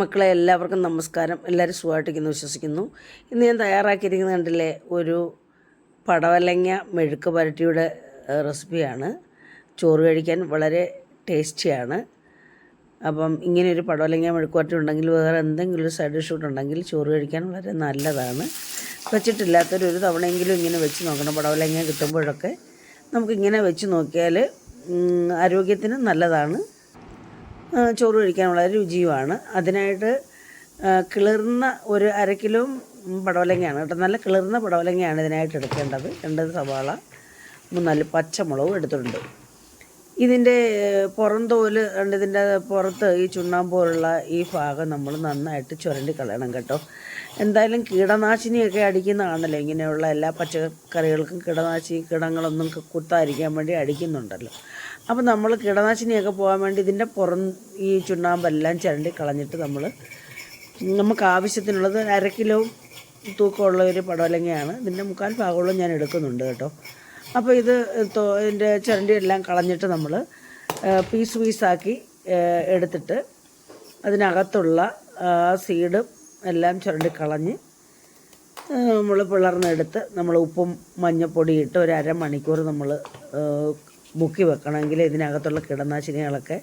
മക്കളെ എല്ലാവർക്കും നമസ്കാരം. എല്ലാവരും സുഖമായിട്ടിരിക്കുന്നു വിശ്വസിക്കുന്നു. ഇന്ന് ഞാൻ തയ്യാറാക്കിയിരിക്കുന്നത് കണ്ടില്ലേ ഒരു പടവലങ്ങ മെഴുക്ക് പരട്ടിയുടെ റെസിപ്പിയാണ്. ചോറ് കഴിക്കാൻ വളരെ ടേസ്റ്റിയാണ്. അപ്പം ഇങ്ങനെ ഒരു പടവലങ്ങ മെഴുക്ക് പരട്ടി ഉണ്ടെങ്കിൽ വേറെ എന്തെങ്കിലും ഒരു സൈഡ് ഡിഷ് ഉണ്ടെങ്കിൽ ചോറ് കഴിക്കാൻ വളരെ നല്ലതാണ്. വെച്ചിട്ടില്ലാത്തൊരു ഒരു തവണയെങ്കിലും ഇങ്ങനെ വെച്ച് നോക്കണം. പടവലങ്ങ കിട്ടുമ്പോഴൊക്കെ നമുക്കിങ്ങനെ വെച്ച് നോക്കിയാൽ ആരോഗ്യത്തിന് നല്ലതാണ്. ചോറ് കഴിക്കാൻ വളരെ രുചിയുമാണ്. അതിനായിട്ട് കിളിർന്ന ഒരു അര കിലോ പടവലങ്ങയാണ് കേട്ടോ. നല്ല കിളിർന്ന പടവലങ്ങയാണ് ഇതിനായിട്ട് എടുക്കേണ്ടത്. രണ്ട് സവാള മൂന്നാൽ പച്ചമുളകും എടുത്തിട്ടുണ്ട്. ഇതിന്റെ പുറം തോൽ ഇതിന്റെ പുറത്ത് ഈ ചുണ്ണാമ്പോലുള്ള ഈ ഭാഗം നമ്മൾ നന്നായിട്ട് ചുരണ്ടി കളയണം കേട്ടോ. എന്തായാലും കീടനാശിനിയൊക്കെ അടിക്കുന്നതാണല്ലോ. ഇങ്ങനെയുള്ള എല്ലാ പച്ചക്കറികൾക്കും കീടനാശിനി കീടങ്ങളൊന്നും കുത്താതിരിക്കാൻ വേണ്ടി അടിക്കുന്നുണ്ടല്ലോ. അപ്പോൾ നമ്മൾ കീടനാശിനിയൊക്കെ പോകാൻ വേണ്ടി ഇതിന്റെ പുറം ഈ ചുണ്ണാമ്പെല്ലാം ചിരണ്ടി കളഞ്ഞിട്ട് നമ്മൾ നമുക്ക് ആവശ്യത്തിനുള്ളത് അര കിലോ തൂക്കമുള്ള ഒരു പടവലങ്ങയാണ്. ഇതിന്റെ മുക്കാൽ ഭാഗമുള്ള ഞാൻ എടുക്കുന്നുണ്ട് കേട്ടോ. അപ്പോൾ ഇത് ഇതിന്റെ ചിരണ്ടിയെല്ലാം കളഞ്ഞിട്ട് നമ്മൾ പീസ് പീസാക്കി എടുത്തിട്ട് അതിനകത്തുള്ള സീഡും എല്ലാം ചുരണ്ടി കളഞ്ഞ് നമ്മൾ പിളർന്നെടുത്ത് നമ്മൾ ഉപ്പും മഞ്ഞപ്പൊടിയിട്ട് ഒരു അരമണിക്കൂർ നമ്മൾ മുക്കി വെക്കണമെങ്കിൽ ഇതിനകത്തുള്ള കീടനാശിനികളൊക്കെ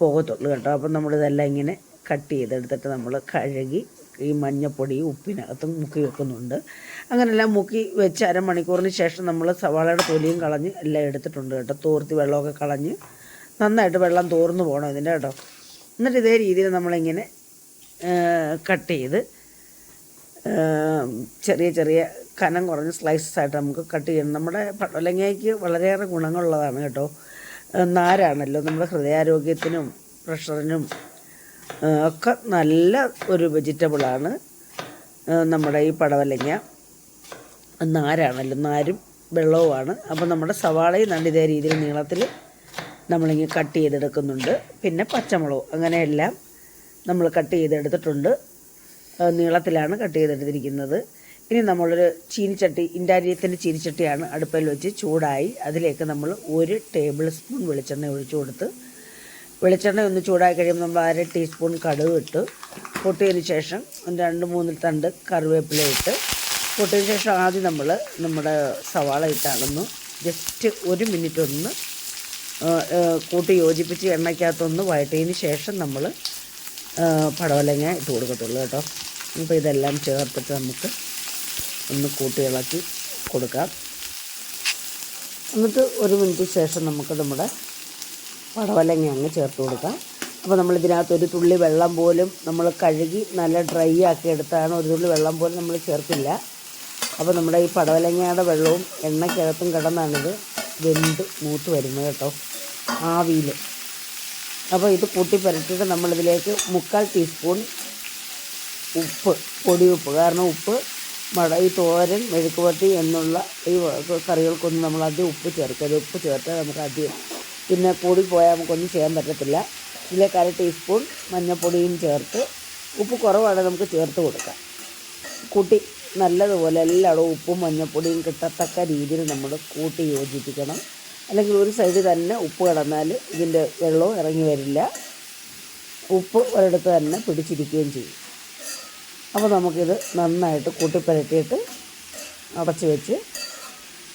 പോകത്തുള്ളൂ കേട്ടോ. അപ്പം നമ്മളിതെല്ലാം ഇങ്ങനെ കട്ട് ചെയ്തെടുത്തിട്ട് നമ്മൾ കഴുകി ഈ മഞ്ഞപ്പൊടി ഉപ്പിനകത്തും മുക്കി വെക്കുന്നുണ്ട്. അങ്ങനെല്ലാം മുക്കി വെച്ച് അരമണിക്കൂറിന് ശേഷം നമ്മൾ സവാളയുടെ തൊലിയും കളഞ്ഞ് എല്ലാം എടുത്തിട്ടുണ്ട് കേട്ടോ. തോർത്തി വെള്ളമൊക്കെ കളഞ്ഞ് നന്നായിട്ട് വെള്ളം തോർന്നു പോകണം ഇതിന്റെ കേട്ടോ. എന്നിട്ട് ഇതേ രീതിയിൽ നമ്മളിങ്ങനെ കട്ട് ചെയ്ത് ചെറിയ ചെറിയ കനം കുറഞ്ഞ സ്ലൈസസ് ആയിട്ട് നമുക്ക് കട്ട് ചെയ്യണം. നമ്മുടെ പടവലങ്ങയ്ക്ക് വളരെയേറെ ഗുണങ്ങളുള്ളതാണ് കേട്ടോ. നാരാണല്ലോ. നമ്മുടെ ഹൃദയാരോഗ്യത്തിനും പ്രഷറിനും ഒക്കെ നല്ല ഒരു വെജിറ്റബിളാണ് നമ്മുടെ ഈ പടവലങ്ങ. നാരാണല്ലോ. നാരും വെള്ളവുമാണ്. അപ്പോൾ നമ്മുടെ സവാളയും നല്ല ഇതേ രീതിയിൽ നീളത്തിൽ നമ്മളിങ്ങനെ കട്ട് ചെയ്തെടുക്കുന്നുണ്ട്. പിന്നെ പച്ചമുളകും അങ്ങനെയെല്ലാം നമ്മൾ കട്ട് ചെയ്തെടുത്തിട്ടുണ്ട്. നീളത്തിലാണ് കട്ട് ചെയ്തെടുത്തിരിക്കുന്നത്. ഇനി നമ്മളൊരു ചീനിച്ചട്ടി ഇൻഡാരിയത്തിന്റെ ചീനിച്ചട്ടിയാണ് അടുപ്പിൽ വെച്ച് ചൂടായി അതിലേക്ക് നമ്മൾ ഒരു ടേബിൾ സ്പൂൺ വെളിച്ചെണ്ണ ഒഴിച്ചു കൊടുത്ത് വെളിച്ചെണ്ണ ഒന്ന് ചൂടായി കഴിയുമ്പോൾ നമ്മൾ അര ടീസ്പൂൺ കടുക് ഇട്ട് പൊട്ടിയതിന് ശേഷം രണ്ട് മൂന്ന് തണ്ട് കറിവേപ്പില ഇട്ട് പൊട്ടിയതിന് ശേഷം ആദ്യം നമ്മൾ നമ്മുടെ സവാള ഇട്ടാണെന്ന് ജസ്റ്റ് ഒരു മിനിറ്റ് ഒന്ന് കൂട്ടി യോജിപ്പിച്ച് എണ്ണയ്ക്കകത്തൊന്ന് വഴറ്റിയതിന് ശേഷം നമ്മൾ പടവലങ്ങ ഇട്ട് കൊടുക്കത്തുള്ളൂ കേട്ടോ. അപ്പോൾ ഇതെല്ലാം ചേർത്തിട്ട് നമുക്ക് ഒന്ന് കൂട്ടി ഇളക്കി കൊടുക്കാം. എന്നിട്ട് ഒരു മിനിറ്റ് ശേഷം നമുക്ക് നമ്മുടെ പടവലങ്ങ അങ്ങ് ചേർത്ത് കൊടുക്കാം. അപ്പോൾ നമ്മൾ ഇതിനകത്ത് ഒരു തുള്ളി വെള്ളം പോലും നമ്മൾ കഴുകി നല്ല ഡ്രൈ ആക്കി എടുത്താണ് ഒരു തുള്ളി വെള്ളം പോലും നമ്മൾ ചേർക്കില്ല അപ്പോൾ നമ്മുടെ ഈ പടവലങ്ങയുടെ വെള്ളവും എണ്ണയ്ക്കകത്തും കിടന്നാണിത് വെന്ത് മൂത്ത് വരുന്നത് കേട്ടോ ആവിയിൽ. അപ്പോൾ ഇത് കൂട്ടി പുരട്ടിയിട്ട് നമ്മളിതിലേക്ക് മുക്കാൽ ടീസ്പൂൺ ഉപ്പ് പൊടി ഉപ്പ്. കാരണം ഉപ്പ് മട ഈ തോരൻ മെഴുക്കുപട്ടി എന്നുള്ള ഈ കറികൾക്കൊന്നും നമ്മൾ അധികം ഉപ്പ് ചേർക്കരുത്. ഉപ്പ് ചേർത്താൽ നമുക്ക് അധികം പിന്നെ കൂടി പോയാൽ നമുക്കൊന്നും ചെയ്യാൻ പറ്റത്തില്ല. ഇതിലേക്ക് അര ടീസ്പൂൺ മഞ്ഞൾപ്പൊടിയും ചേർത്ത് ഉപ്പ് കുറവാണെങ്കിൽ നമുക്ക് ചേർത്ത് കൊടുക്കാം. കൂട്ടി നല്ലതുപോലെ എല്ലായിടവും ഉപ്പും മഞ്ഞൾപ്പൊടിയും കിട്ടത്തക്ക രീതിയിൽ നമ്മൾ കൂട്ടി യോജിപ്പിക്കണം. അല്ലെങ്കിൽ ഒരു സൈഡ് തന്നെ ഉപ്പ് കിടന്നാൽ ഇതിന്റെ വെള്ളവും ഇറങ്ങി വരില്ല. ഉപ്പ് ഒരിടത്ത് തന്നെ പിടിച്ചിരിക്കുകയും ചെയ്യും. അപ്പോൾ നമുക്കിത് നന്നായിട്ട് കൂട്ടിപ്പരട്ടിയിട്ട് അടച്ച് വെച്ച്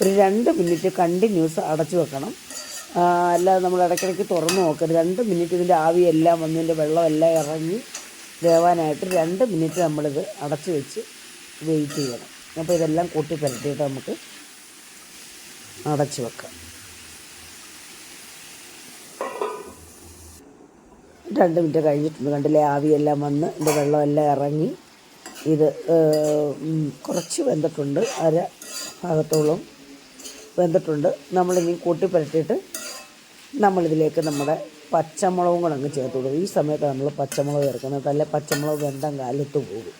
ഒരു രണ്ട് മിനിറ്റ് കണ്ടിന്യൂസ് അടച്ചു വെക്കണം. അല്ലാതെ നമ്മൾ ഇടയ്ക്കിടയ്ക്ക് തുറന്നു നോക്കരുത്. രണ്ട് മിനിറ്റ് ഇതിന്റെ ആവിയെല്ലാം വന്ന് ഇതിന്റെ വെള്ളമെല്ലാം ഇറങ്ങി വേവാനായിട്ട് രണ്ട് മിനിറ്റ് നമ്മളിത് അടച്ചു വെച്ച് വെയിറ്റ് ചെയ്യണം. അപ്പോൾ ഇതെല്ലാം കൂട്ടി പുരട്ടിയിട്ട് നമുക്ക് അടച്ചു വെക്കാം. രണ്ട് മിനിറ്റ് കഴിഞ്ഞിട്ടുണ്ട്. കണ്ടില്ലേ? ആവിയെല്ലാം വന്ന് ഇതിന്റെ വെള്ളമെല്ലാം ഇറങ്ങി. ഇത് കുറച്ച് വെന്തിട്ടുണ്ട്. അര ഭാഗത്തോളം വെന്തിട്ടുണ്ട്. നമ്മളിനി കൂട്ടി പുരട്ടിയിട്ട് നമ്മളിതിലേക്ക് നമ്മുടെ പച്ചമുളകും കൂടെ അങ്ങ് ചേർത്ത് കൊടുക്കും. ഈ സമയത്ത് നമ്മൾ പച്ചമുളക് ചേർക്കുന്നത് അല്ലെ പച്ചമുളക് വെന്തം കാലത്ത് പോകും.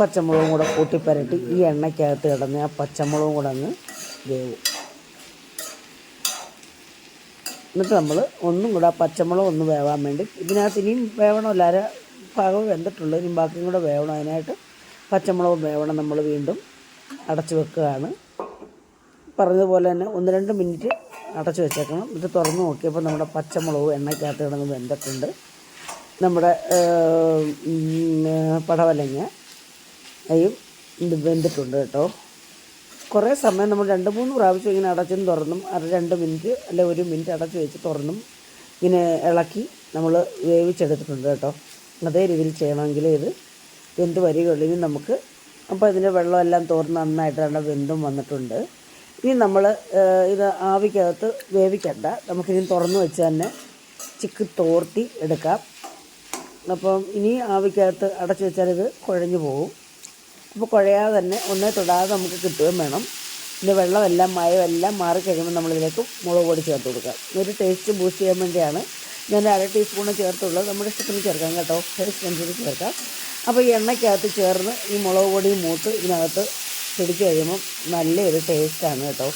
പച്ചമുളകും കൂടെ കൂട്ടിപ്പരട്ടി ഈ എണ്ണയ്ക്കകത്ത് കിടന്ന് ആ പച്ചമുളകും കൂടെ അങ്ങ് വേവും. എന്നിട്ട് നമ്മൾ ഒന്നും കൂടെ ആ പച്ചമുളക് ഒന്ന് വേവാൻ വേണ്ടി ഇതിനകത്ത് ഇനിയും വേവണമല്ല അര ഭാഗം വെന്തിട്ടുള്ളൂ ഇനി ബാക്കിയും കൂടെ വേവണം. അതിനായിട്ട് പച്ചമുളക് വേവണം നമ്മൾ വീണ്ടും അടച്ചു വെക്കുകയാണ്. പറഞ്ഞതുപോലെ തന്നെ ഒന്ന് രണ്ട് മിനിറ്റ് അടച്ചു വെച്ചേക്കണം. ഇത് തുറന്ന് നോക്കിയപ്പോൾ നമ്മുടെ പച്ചമുളക് എണ്ണയ്ക്കകത്ത് കിടന്ന് വെന്തിട്ടുണ്ട്. നമ്മുടെ പടവലങ്ങ അയും വെന്തിട്ടുണ്ട് കേട്ടോ. കുറേ സമയം നമ്മൾ രണ്ട് മൂന്ന് പ്രാവശ്യം ഇങ്ങനെ അടച്ചും തുറന്നും അര രണ്ട് മിനിറ്റ് അല്ലെ ഒരു മിനിറ്റ് അടച്ച് വെച്ച് തുറന്നും ഇങ്ങനെ ഇളക്കി നമ്മൾ വേവിച്ചെടുത്തിട്ടുണ്ട് കേട്ടോ. അതേ രീതിയിൽ ചെയ്യണമെങ്കിൽ ഇത് വെന്ത് വരികയുള്ളൂ. ഇനി നമുക്ക് അപ്പോൾ ഇതിന്റെ വെള്ളമെല്ലാം തോർന്ന് നന്നായിട്ട് നല്ല വെന്തും വന്നിട്ടുണ്ട്. ഇനി നമ്മൾ ഇത് ആവിക്കകത്ത് വേവിക്കണ്ട. നമുക്കിനി തുറന്ന് വെച്ച് തന്നെ ചിക്ക് തോർത്തി എടുക്കാം. അപ്പം ഇനി ആവിക്കകത്ത് അടച്ചു വെച്ചാൽ ഇത് കുഴഞ്ഞു പോകും അപ്പോൾ കുഴയാതെ തന്നെ ഒന്നേ തൊടാതെ നമുക്ക് കിട്ടുകയും വേണം. ഇതിന്റെ വെള്ളമെല്ലാം മയമെല്ലാം മാറിക്കഴിയുമ്പോൾ നമ്മളിതിലേക്ക് മുളക് പൊടി ചേർത്ത് കൊടുക്കാം. ഒരു ടേസ്റ്റ് ബൂസ്റ്റ് ചെയ്യാൻ വേണ്ടിയാണ് ഞാൻ അര ടീസ്പൂണ് ചേർത്തുള്ളത് നമ്മുടെ ഇഷ്ടത്തിന് ചേർക്കാം കേട്ടോ. ടേസ്റ്റ് അനുസരിച്ച് ചേർക്കാം. അപ്പോൾ ഈ എണ്ണയ്ക്കകത്ത് ചേർന്ന് ഈ മുളക് പൊടിയും മൂത്ത് ഇതിനകത്ത് പിടിച്ച് കഴിയുമ്പം നല്ലൊരു ടേസ്റ്റാണ് കേട്ടോ.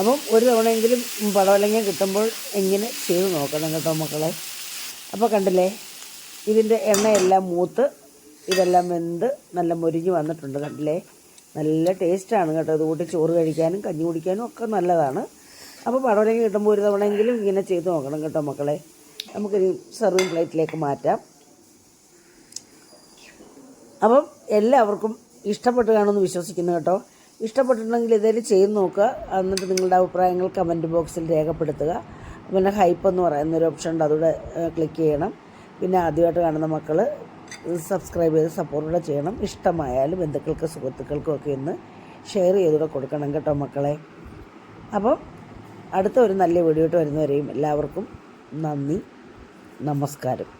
അപ്പം ഒരു തവണയെങ്കിലും പടവലങ്ങ കിട്ടുമ്പോൾ എങ്ങനെ ചെയ്ത് നോക്കണം കേട്ടോ മക്കളെ. അപ്പോൾ കണ്ടില്ലേ? ഇതിന്റെ എണ്ണയെല്ലാം മൂത്ത് ഇതെല്ലാം വെന്ത് നല്ല മുരിഞ്ഞ് വന്നിട്ടുണ്ട് കണ്ടില്ലേ? നല്ല ടേസ്റ്റാണ് കേട്ടോ. ഇത് കൂട്ടി ചോറ് കഴിക്കാനും കഞ്ഞി കുടിക്കാനും ഒക്കെ നല്ലതാണ്. അപ്പോൾ പടവലങ്ങ കിട്ടുമ്പോൾ ഒരു തവണയെങ്കിലും ഇങ്ങനെ ചെയ്ത് നോക്കണം കേട്ടോ മക്കളെ. നമുക്കൊരു സെർവിങ് പ്ലേറ്റിലേക്ക് മാറ്റാം. അപ്പം എല്ലാവർക്കും ഇഷ്ടപ്പെട്ട് കാണുമെന്ന് വിശ്വസിക്കുന്നു കേട്ടോ. ഇഷ്ടപ്പെട്ടിട്ടുണ്ടെങ്കിൽ ഇതേലും ചെയ്ത് നോക്കുക. എന്നിട്ട് നിങ്ങളുടെ അഭിപ്രായങ്ങൾ കമന്റ് ബോക്സിൽ രേഖപ്പെടുത്തുക. പിന്നെ ഹൈപ്പ് എന്ന് പറയുന്ന ഒരു ഓപ്ഷൻ ഉണ്ട്. അതുകൂടെ ക്ലിക്ക് ചെയ്യണം. പിന്നെ ആദ്യമായിട്ട് കാണുന്ന മക്കൾ സബ്സ്ക്രൈബ് ചെയ്ത് സപ്പോർട്ട് ചെയ്യണം. ഇഷ്ടമായാലും ബന്ധുക്കൾക്ക് സുഹൃത്തുക്കൾക്കും ഒക്കെ ഒന്ന് ഷെയർ ചെയ്തുകൂടെ കൊടുക്കണം കേട്ടോ മക്കളെ. അപ്പം അടുത്ത ഒരു നല്ല വീഡിയോ ആയിട്ട് വരുന്നവരെയും എല്ലാവർക്കും നന്ദി. നമസ്കാരം.